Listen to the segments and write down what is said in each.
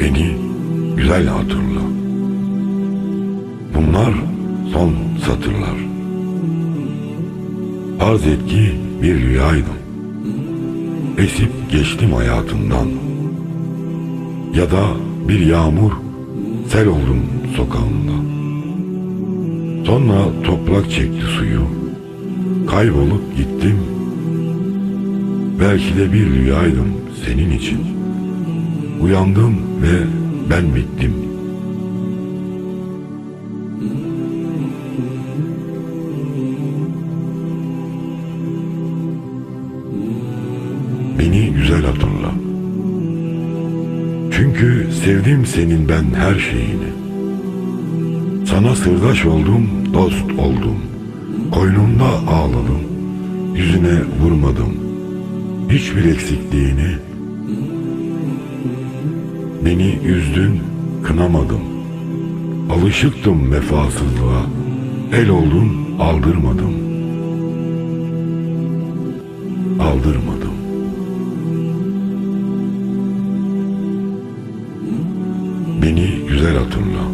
Beni güzel hatırla. Bunlar son satırlar. Farz et ki bir rüyaydım. Esip geçtim hayatından. Ya da bir yağmur sel oldum sokağında. Sonra toprak çekti suyu. Kaybolup gittim. Belki de bir rüyaydım senin için. Uyandım ve ben bittim. Güzel hatırla. Çünkü sevdim senin ben her şeyini. Sana sırdaş oldum, dost oldum. Koynumda ağladım. Yüzüne vurmadım. Hiçbir eksikliğini Beni üzdün, kınamadım. Alışıktım vefasızlığa. El oldun, aldırmadım. Aldırmadım. Güzel hatırla.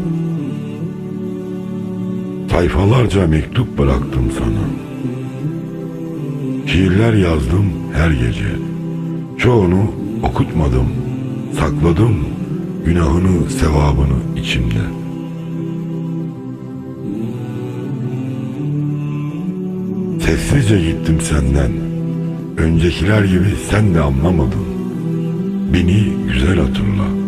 Sayfalarca mektup bıraktım sana. Şiirler yazdım her gece. Çoğunu okutmadım, sakladım günahını, sevabını içimde. Sessizce gittim senden. Öncekiler gibi sen de anlamadın. Beni güzel hatırla.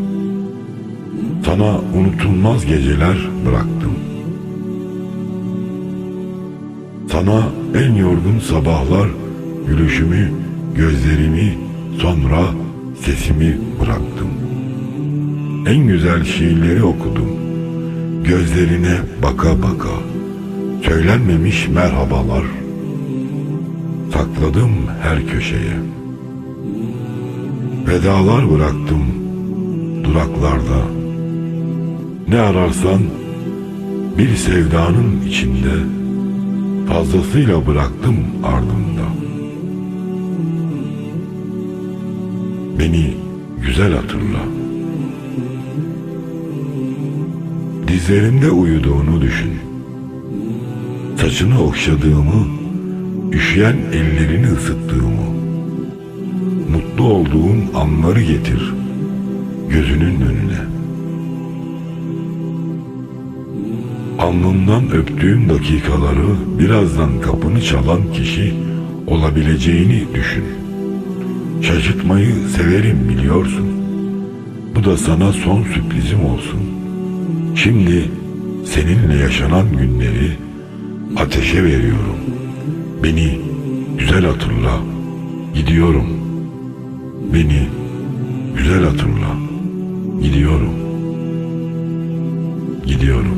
Sana unutulmaz geceler bıraktım. Sana en yorgun sabahlar gülüşümü, gözlerimi, sonra sesimi bıraktım. En güzel şiirleri okudum. Gözlerine baka baka. Söylenmemiş merhabalar. Sakladım her köşeye. Vedalar bıraktım duraklarda. Ne ararsan bir sevdanın içinde fazlasıyla bıraktım ardında. Beni güzel hatırla. Dizlerimde uyuduğunu düşün. Saçını okşadığımı, üşüyen ellerini ısıttığımı, mutlu olduğum anları getir gözünün önüne. Alnından öptüğüm dakikaları birazdan kapını çalan kişi olabileceğini düşün. Şaşırtmayı severim biliyorsun. Bu da sana son sürprizim olsun. Şimdi seninle yaşanan günleri ateşe veriyorum. Beni güzel hatırla. Gidiyorum. Beni güzel hatırla. Gidiyorum. Gidiyorum.